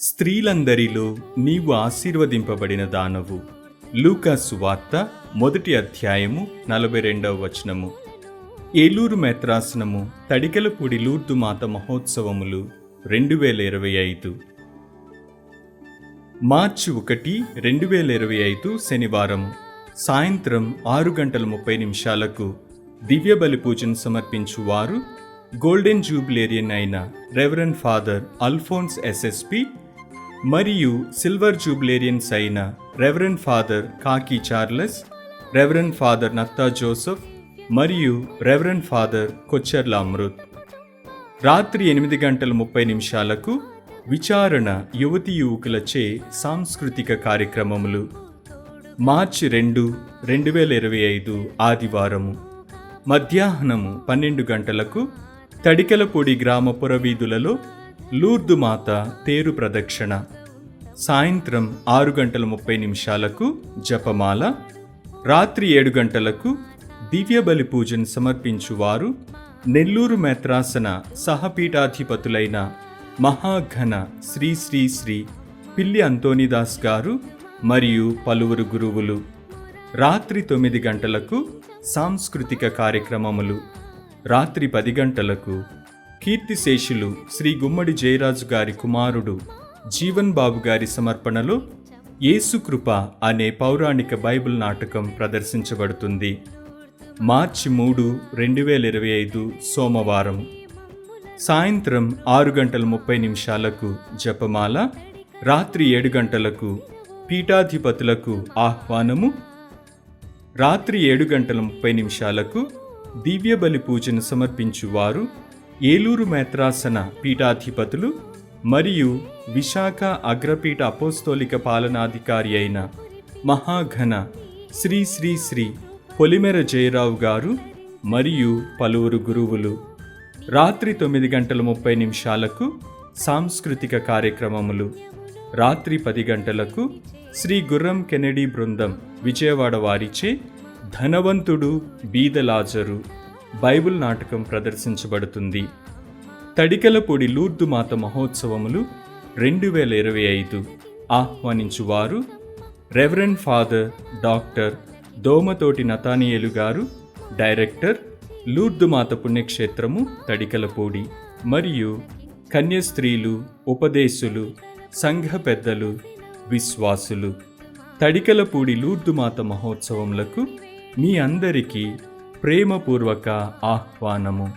స్త్రీలందరిలో నీవు ఆశీర్వదింపబడిన దానవు. లూకాసు వార్త మొదటి అధ్యాయము నలభై రెండవ వచనము. ఏలూరు మేత్రాసనము తడికలపూడి లూర్దు మాత మహోత్సవములు రెండు వేల ఇరవై ఐదు. మార్చి ఒకటి రెండు వేల ఇరవై ఐదు శనివారం సాయంత్రం ఆరు గంటల ముప్పై నిమిషాలకు దివ్య బలి పూజను సమర్పించు వారు గోల్డెన్ జూబిలేరియన్ అయిన రెవరెండ్ ఫాదర్ అల్ఫోన్స్ ఎస్ఎస్పి మరియు సిల్వర్ జూబిలేరియన్స్ అయిన reverend father Kaki Charles reverend father Natta Joseph మరియు రెవరెండ్ ఫాదర్ కొచ్చర్ల అమృత్ రాత్రి ఎనిమిది గంటల ముప్పై నిమిషాలకు విచారణ యువతి యువకులచే సాంస్కృతిక కార్యక్రమములు. మార్చి రెండు రెండు వేల ఇరవై ఐదు ఆదివారము. మధ్యాహ్నము పన్నెండు గంటలకు తడికెలపూడి గ్రామ పురవీధులలో లూర్దుమాత తేరు ప్రదక్షిణ. సాయంత్రం ఆరు గంటల ముప్పై నిమిషాలకు జపమాల. రాత్రి ఏడు గంటలకు దివ్యబలి పూజను సమర్పించువారు నెల్లూరు మేత్రాసన సహపీఠాధిపతులైన మహాఘన శ్రీ శ్రీ శ్రీ పిల్లి అంతోనిదాస్ గారు మరియు పలువురు గురువులు. రాత్రి తొమ్మిది గంటలకు సాంస్కృతిక కార్యక్రమములు. రాత్రి పది గంటలకు కీర్తిశేషులు శ్రీ గుమ్మడి జయరాజు గారి కుమారుడు జీవన్ బాబు గారి సమర్పణలో యేసుకృప అనే పౌరాణిక బైబిల్ నాటకం ప్రదర్శించబడుతుంది. మార్చి మూడు రెండు వేల ఇరవై ఐదు సోమవారం. సాయంత్రం ఆరు గంటల ముప్పై నిమిషాలకు జపమాల రాత్రి ఏడు గంటలకు పీఠాధిపతులకు ఆహ్వానము రాత్రి ఏడు గంటల ముప్పై నిమిషాలకు దివ్య బలి పూజను సమర్పించువారు ఏలూరు మేత్రాసన పీఠాధిపతులు మరియు విశాఖ అగ్రపీఠ అపోస్తోలిక పాలనాధికారి అయిన మహాఘన శ్రీ శ్రీ శ్రీ పొలిమెర జయరావు గారు మరియు పలువురు గురువులు. రాత్రి తొమ్మిది గంటల ముప్పై నిమిషాలకు సాంస్కృతిక కార్యక్రమములు. రాత్రి పది గంటలకు శ్రీ గుర్రం కెనడీ బృందం విజయవాడ వారిచే ధనవంతుడు బీదలాజరు బైబిల్ నాటకం ప్రదర్శించబడుతుంది. తడికలపొడి లూర్దు మాత మహోత్సవములు రెండు వేల ఇరవై ఐదు. ఆహ్వానించువారు reverend father doctor Domathoti Nathaniel గారు డైరెక్టర్ లూర్దుమాత పుణ్యక్షేత్రము తడికలపూడి మరియు కన్యస్త్రీలు ఉపదేశులు సంఘ పెద్దలు విశ్వాసులు. తడికలపూడి లూర్దుమాత మహోత్సవములకు మీ అందరికీ ప్రేమపూర్వక ఆహ్వానము.